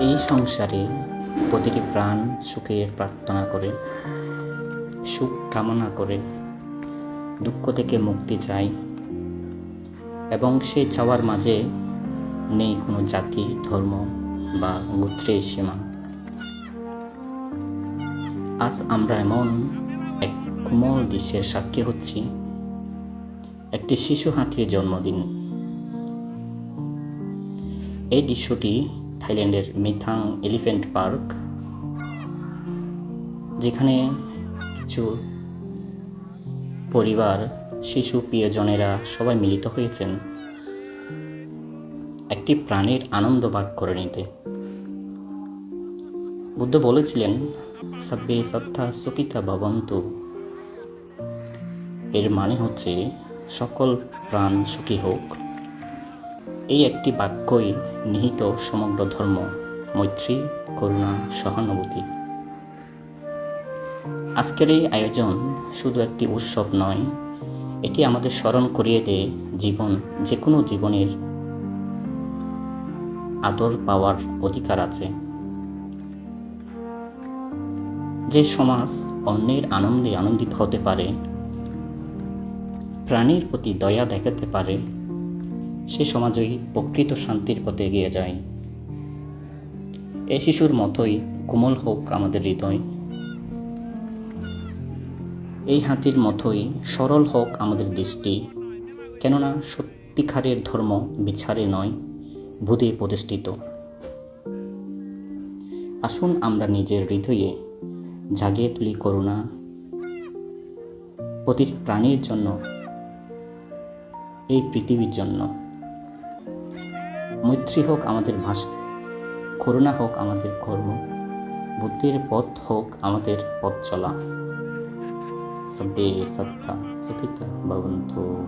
এই সংসারে প্রতিটি প্রাণ সুখের প্রার্থনা করে, সুখ কামনা করে, দুঃখ থেকে মুক্তি চায় এবং সেই চাওয়ার মাঝে নেই কোনো জাতি, ধর্ম বা গোত্রের সীমা। আজ আমরা এমন এক কোমল দৃশ্যের সাক্ষী হচ্ছি। একটি শিশু হাতির জন্মদিন। এই দৃশ্যটি থাইল্যান্ডের মিথাং এলিফ্যান্ট পার্ক যেখানে কিছু পরিবার, শিশু, প্রিয়জনেরা সবাই মিলিত হয়েছেন। একটি প্রাণীর আনন্দ ভাগ করে নিতে। বুদ্ধ বলেছিলেন, সব্বে সত্তা সুকিতা ভবন্তু। এর মানে হচ্ছে, সকল প্রাণ সুখী হোক। এই একটি বাক্যই নিহিত সমগ্র ধর্ম, মৈত্রী, করুণা, সহানুভূতি। আজকের এই আয়োজন শুধু একটি উৎসব নয়, এটি আমাদের স্মরণ করিয়ে দেয় জীবন যে কোনো জীবনের আদর পাওয়ার অধিকার আছে। যে সমাজ অন্যের আনন্দে আনন্দিত হতে পারে, প্রাণীর প্রতি দয়া দেখাতে পারে সে সমাজই প্রকৃত শান্তির পথে এগিয়ে যায়। এ শিশুর মতোই কোমল হোক আমাদের হৃদয়। এই হাতির মতোই সরল হোক আমাদের দৃষ্টি। কেননা সত্যিকারের ধর্ম বিচারে নয়, বুধে প্রতিষ্ঠিত। আসুন আমরা নিজের হৃদয়ে জাগিয়ে তুলি করুণা। প্রতিটি প্রাণীর জন্য, এই পৃথিবীর জন্য। মৈত্রী হোক আমাদের ভাষা, করুণা হোক আমাদের কর্ম, বুদ্ধির পথ হোক আমাদের পথ চলা। সবে সত্তা সুখিতা ভবন্তু।